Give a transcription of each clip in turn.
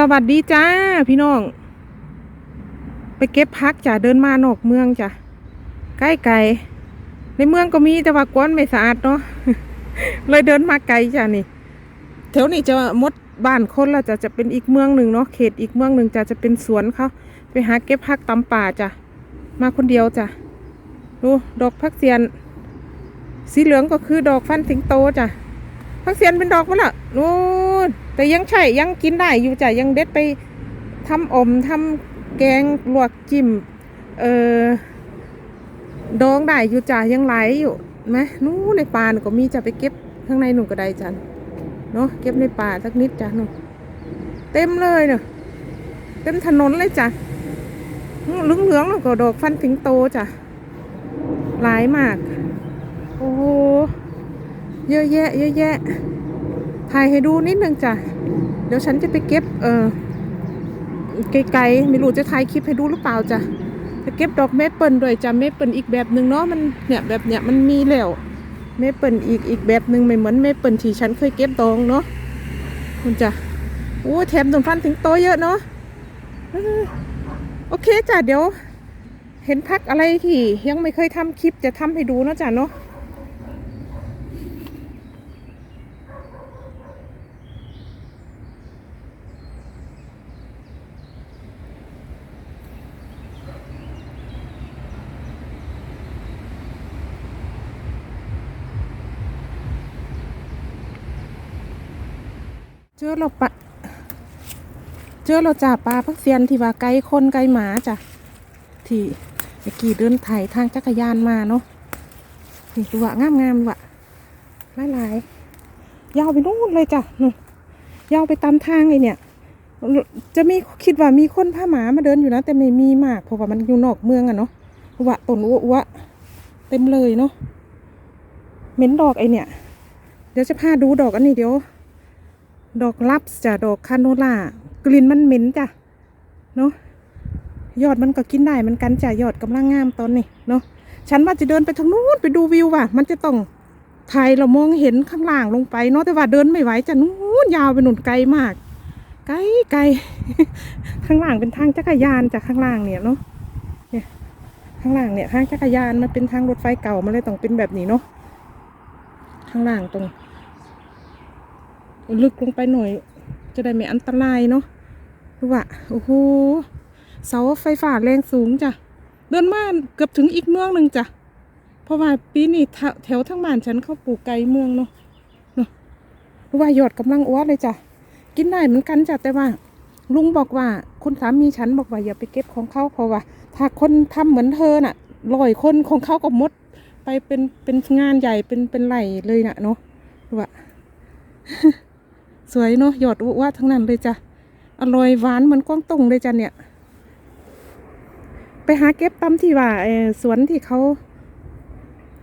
สวัสดีจ้าพี่น้อง ไปเก็บพักจ้ะเดินมานอกเมืองจ้ะใกล้ไกลในเมืองก็มีแต่ว่ากวนไม่สะอาดเนาะเลยเดินมาไกลจ้ะนี่แถวนี้จะมดบ้านคนล้วจะจะเป็นอีกเมืองหนึ่งเนาะเขตอีกเมืองหนึ่งจะจะเป็นสวนเขาไปหาเก็บพักตำป่าจ้ะมาคนเดียวจ้ะดูดอกพักเสียน สีเหลืองก็คือดอกฟันสิงโตจ้ะ พักเสียนเป็นดอกมันละนู่นแต่ยังใช่ยังกินได้อยู่จ้ะยังเด็ดไปทำอมทำแกงลวกจิ้มเอ่อดองได้อยู่จ้ะยังไหลอยู่ไหมนู้นในป่านก็มีจะไปเก็บข้างในหนูก็ได้จ้ะเนาะเก็บในป่าสักนิดจ้ะหนูเต็มเลยเนาะเต็มถนนเลยจ้ะเหลืองเหลืองๆแล้วก็ดอกฟันสิงโตจ้ะหลายมาก โอ้โห เยอะแยะ เยอะแยะ ถ่ายให้ดูนิดนึงจ้ะ เดี๋ยวฉันจะไปเก็บ เออไกลๆไม่รู้จะถ่ายคลิปให้ดูหรือเปล่าจ้ะจะเก็บดอกเมเปิลด้วยจ้ะเมเปิลอีกแบบหนึ่งเนาะมันเนี่ยแบบเนี้ยมันมีแล้วเมเปิลอีกอีกแบบหนึ่งไม่เหมือนเมเปิลที่ฉันเคยเก็บดองเนาะคุณจ้ะโอ้แถมตรงฟันถึงโตเยอะเนาะโอเคจ้ะเดี๋ยว เห็นพักอะไรที่ยังไม่เคยทำคลิปจะทำให้ดูเนาะจ้ะเนาะ เจอเราปะ เจอเราจ่าปลาพักเซียนที่ว่าไกลคนไกลหมาจ้ะ ที่เมื่อกี้เดินไถทางจักรยานมาเนาะนี่ดูว่างามงามๆว่ะหลายหลายๆยาวไปนู่นเลยจ้ะนู่นยาวไปตามทางไอเนี่ย จะมีคิดว่ามีคนพาหมามาเดินอยู่นะ แต่ไม่มีมากเพราะว่ามันอยู่นอกเมืองอะเนาะวะต้นอ้วๆเต็มเลยเนาะเหม็นดอกไอเนี่ย เดี๋ยวจะพาดูดอกอันนี้เดี๋ยว ดอกลับจ้ะดอกคาโนล่ากลิ่นมันเหม็นจ้ะเนาะยอดมันก็กินได้เหมันกันจ้ะยอดกำลังงามตอนนี้เนาะฉันว่าจะเดินไปทางนู้นไปดูวิวว่ะ มันจะต้องถ่ายเรามองเห็นข้างล่างลงไปเนาะแต่ว่าเดินไม่ไหวจ้ะนู้นยาวไปหนุนไกลมาก ไกลไกลข้างล่างเป็นทางจักรยานจ้ะข้างล่างเนี่ยเนาะเนี่ยข้างล่างเนี่ยทางจักรยานมันเป็นทางรถไฟเก่ามันเลยต้องเป็นแบบนี้เนาะข้างล่างตรง ลึกลงไปหน่อย จะได้ไม่อันตรายเนาะดูว่าโอ้โหเสาไฟฟ้าแรงสูงจ้ะเดินมาเกือบถึงอีกเมืองหนึ่งจ้ะเพราะว่าปีนี้แถวทั้งบ้านฉันเขาปลูกไกลเมืองเนาะเนาะดูว่ายอดกำลังอ้วนเลยจ้ะกินได้เหมือนกันจ้ะแต่ว่าลุงบอกว่าคุณสามีฉันบอกว่าอย่าไปเก็บของเขาเพราะว่า ถ้าคนทำเหมือนเธอน่ะลอยคนของเขาก็มดไปเป็นเป็นงานใหญ่เป็นเป็นไหลเลยน่ะเนาะดูว่า สวยเนาะหยอดอุว่าทั้งนั้นเลยจ้ะอร่อยหวานเหมือนกวางตุ้งเลยจ้ะเนี่ย ไปหาเก็บตำที่ว่าสวนที่เขา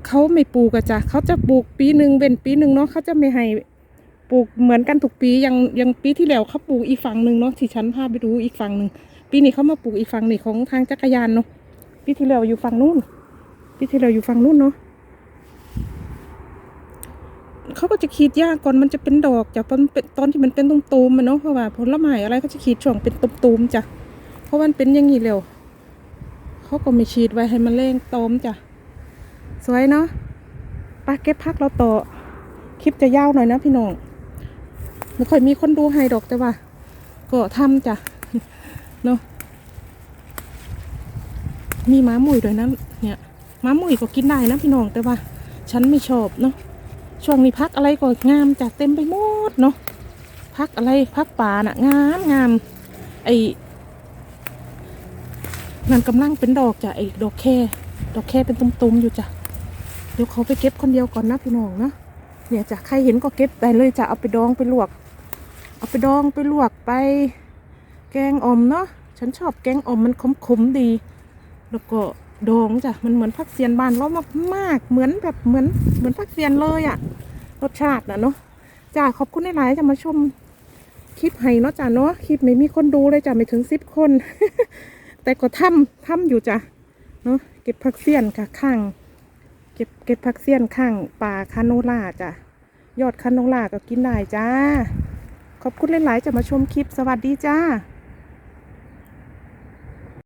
เขาไม่ปลูกอะจ้ะเขาจะปลูกปีหนึ่งเป็นปีหนึ่งเนาะเขาจะไม่ให้ปลูกเหมือนกันทุกปีอยังอยังปีที่แล้วเขาปลูกอีกฝั่งหนึ่งเนาะที่ฉันพาไปดูอีกฝั่งหนึ่งปีนี้เขามาปลูกอีกฝั่งนี่ของทางจักรยานเนาะปีที่แล้วอยู่ฝั่งนู้นปีที่แล้วอยู่ฝั่งนู้นเนาะ เขาก็จะขีดยากก่อนมันจะเป็นดอกจากตอนเป็นตอนที่มันเป็นตุ่มๆมันเนาะเพราะว่าผลไม้อะไรเขาจะขีดช่วงเป็นตุ่มๆจ้ะเพราะมันเป็นอย่างนี้เร็วเขาก็ไม่ฉีดไว้ให้มันเร่งโตมจ้ะสวยเนาะไปเก็บพักเราต่อคลิปจะยาวหน่อยนะพี่น้องไม่ค่อยมีคนดูให้ดอกแต่ว่า ก็ทำจ้ะเนาะมีม้ามุยด้วยนะเนี่ยม้ามุยก็กินได้นะพี่น้องแต่ว่า ฉันไม่ชอบเนาะ ช่วงนี้พักอะไรก็งามจัดเต็มไปหมดเนาะพักอะไรพักป่าน่ะงามงามไอ้นั่นกำลังเป็นดอกจ้ะไอ้ดอกแค่ดอกแค่เป็นตุ่มๆอยู่จ้ะเดี๋ยวเขาไปเก็บคนเดียวก่อนนะพี่น้องนะเนี่ยจ้ะใครเห็นก็เก็บได้เลยจ้ะเอาไปดองไปลวก เอาไปดองไปลวกไป แกงอ่อมเนาะฉันชอบแกงอ่อมมันขมๆดี แล้วก็ดองจ้ะมันเหมือนผักเสียนบ้านเรามากๆเหมือนแบบเหมือนเหมือนผักเสียนเลยอะ รสชาตินะเนาะจ้าขอบคุณหลายๆจะมาชมคลิปให้เนาะจ้ะเนาะคลิปไม่มีคนดูเลยจ้ะไม่ถึงสิบคน แต่ก็ทำทำอยู่จ้ะเนาะเก็บผักเสี้ยนค่ะข้าง เก็บเก็บผักเสี้ยนข้างป่าคาโนล่าจ้ะยอดคาโนล่าก็กินได้จ้า ขอบคุณหลายๆจะมาชมคลิปสวัสดีจ้า